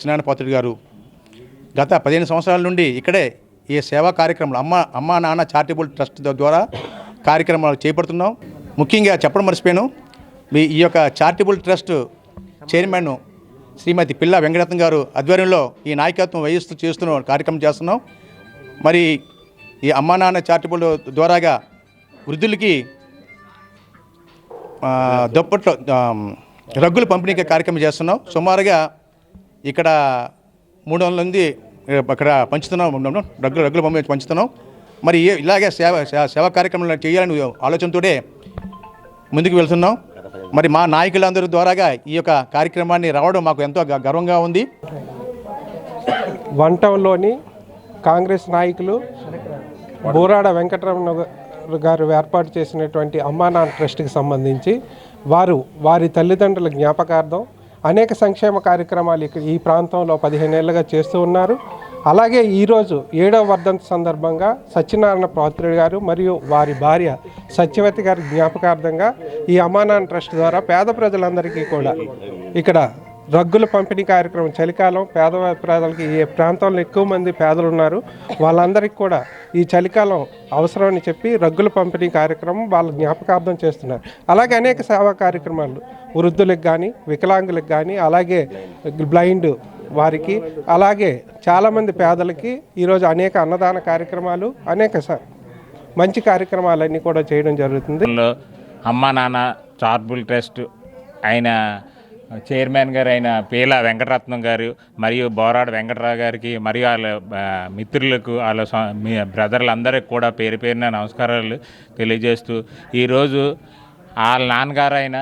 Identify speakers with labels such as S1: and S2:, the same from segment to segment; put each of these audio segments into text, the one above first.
S1: సత్యనారాయణ పాత్రుడు గారు గత పదిహేను సంవత్సరాల నుండి ఇక్కడే ఈ సేవా కార్యక్రమాలు అమ్మ అమ్మ నాన్న చారిటబుల్ ట్రస్ట్ ద్వారా కార్యక్రమాలు చేపడుతున్నాం. ముఖ్యంగా చెప్పడం మర్చిపోయాను. మీ ఈ యొక్క చారిటబుల్ ట్రస్ట్ చైర్మన్ శ్రీమతి పిల్ల వెంకటరత్న గారు ఆధ్వర్యంలో ఈ నాయకత్వం వహిస్తూ చేస్తున్న కార్యక్రమం చేస్తున్నాం. మరి ఈ అమ్మా నాన్న చారిటబుల్ ద్వారాగా వృద్ధులకి దుప్పట్లో రగ్గులు పంపిణీ కార్యక్రమం చేస్తున్నాం. సుమారుగా ఇక్కడ మూడు వందల మంది అక్కడ పంచుతున్నాం రగ్గులు డగ్గులు పంపి పంచుతున్నాం మరి ఏ- ఇలాగే సేవ సేవా కార్యక్రమాలు చేయాలని ఆలోచనతోటే ముందుకు వెళ్తున్నాం మరి మా నాయకులందరి ద్వారాగా ఈ యొక్క కార్యక్రమాన్ని రావడం మాకు ఎంతో గర్వంగా ఉంది.
S2: వన్ టౌన్లోని కాంగ్రెస్ నాయకులు బూరాడ వెంకటరమణ గారు ఏర్పాటు చేసినటువంటి అమ్మానాన్న ట్రస్ట్కి సంబంధించి వారు వారి తల్లిదండ్రుల జ్ఞాపకార్థం అనేక సంక్షేమ కార్యక్రమాలు ఇక్కడ ఈ ప్రాంతంలో పదిహేనేళ్ళుగా చేస్తూ ఉన్నారు. అలాగే ఈరోజు ఏడవ వర్ధంతి సందర్భంగా సత్యనారాయణ పాత్రుడు గారు మరియు వారి భార్య సత్యవతి గారి జ్ఞాపకార్థంగా ఈ అమానాన్ ట్రస్ట్ ద్వారా పేద ప్రజలందరికీ కూడా ఇక్కడ రగ్గుల పంపిణీ కార్యక్రమం చలికాలం పేద పేదలకి ఈ ప్రాంతంలో ఎక్కువ మంది పేదలు ఉన్నారు వాళ్ళందరికీ కూడా ఈ చలికాలం అవసరమని చెప్పి రగ్గుల పంపిణీ కార్యక్రమం వాళ్ళ జ్ఞాపకార్థం చేస్తున్నారు. అలాగే అనేక సేవా కార్యక్రమాలు వృద్ధులకు కానీ వికలాంగులకు కానీ అలాగే బ్లైండ్ వారికి అలాగే చాలామంది పేదలకి ఈరోజు అనేక అన్నదాన కార్యక్రమాలు అనేక స- మంచి కార్యక్రమాలన్నీ కూడా చేయడం జరుగుతుంది.
S3: అమ్మా నాన్న చార్బుల్ ట్రస్ట్ ఆయన చైర్మన్ గారు అయిన పీల వెంకటరత్నం గారు మరియు బోరాడు వెంకటరావు గారికి మరియు వాళ్ళ మిత్రులకు వాళ్ళ మీ బ్రదర్లందరికి కూడా పేరు పేరున నమస్కారాలు తెలియజేస్తూ ఈరోజు వాళ్ళ నాన్నగారు అయిన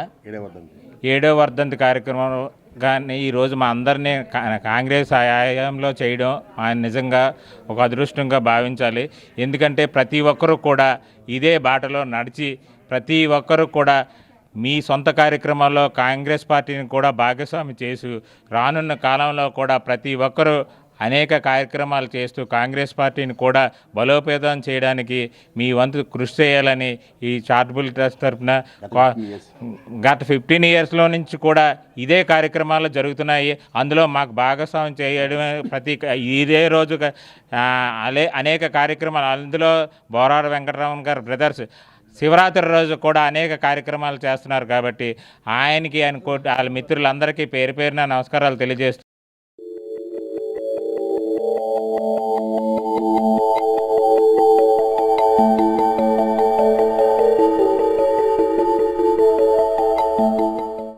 S3: ఏడో వర్ధంతి కార్యక్రమం కానీ ఈరోజు మా అందరినీ కా- కాంగ్రెస్ హయాంలో చేయడం ఆ నిజంగా ఒక అదృష్టంగా భావించాలి. ఎందుకంటే ప్రతి ఒక్కరూ కూడా ఇదే బాటలో నడిచి ప్రతి ఒక్కరూ కూడా మీ సొంత కార్యక్రమాల్లో కాంగ్రెస్ పార్టీని కూడా భాగస్వామి చేసి రానున్న కాలంలో కూడా ప్రతి ఒక్కరూ అనేక కార్యక్రమాలు చేస్తూ కాంగ్రెస్ పార్టీని కూడా బలోపేతం చేయడానికి మీ వంతు కృషి చేయాలని ఈ చార్టబుల్ ట్రస్ట్ తరఫున గత ఫిఫ్టీన్ ఇయర్స్లో నుంచి కూడా ఇదే కార్యక్రమాలు జరుగుతున్నాయి. అందులో మాకు భాగస్వామ్యం చేయడమే ప్రతి ఇదే రోజు అలే అనేక కార్యక్రమాలు. అందులో బోరాడ వెంకటరామన్ గారు బ్రదర్స్ శివరాత్రి రోజు కూడా అనేక కార్యక్రమాలు చేస్తున్నారు కాబట్టి ఆయనకి ఆయన కోటి వాళ్ళ మిత్రులందరికీ పేరు పేరున నమస్కారాలు తెలియజేస్తూ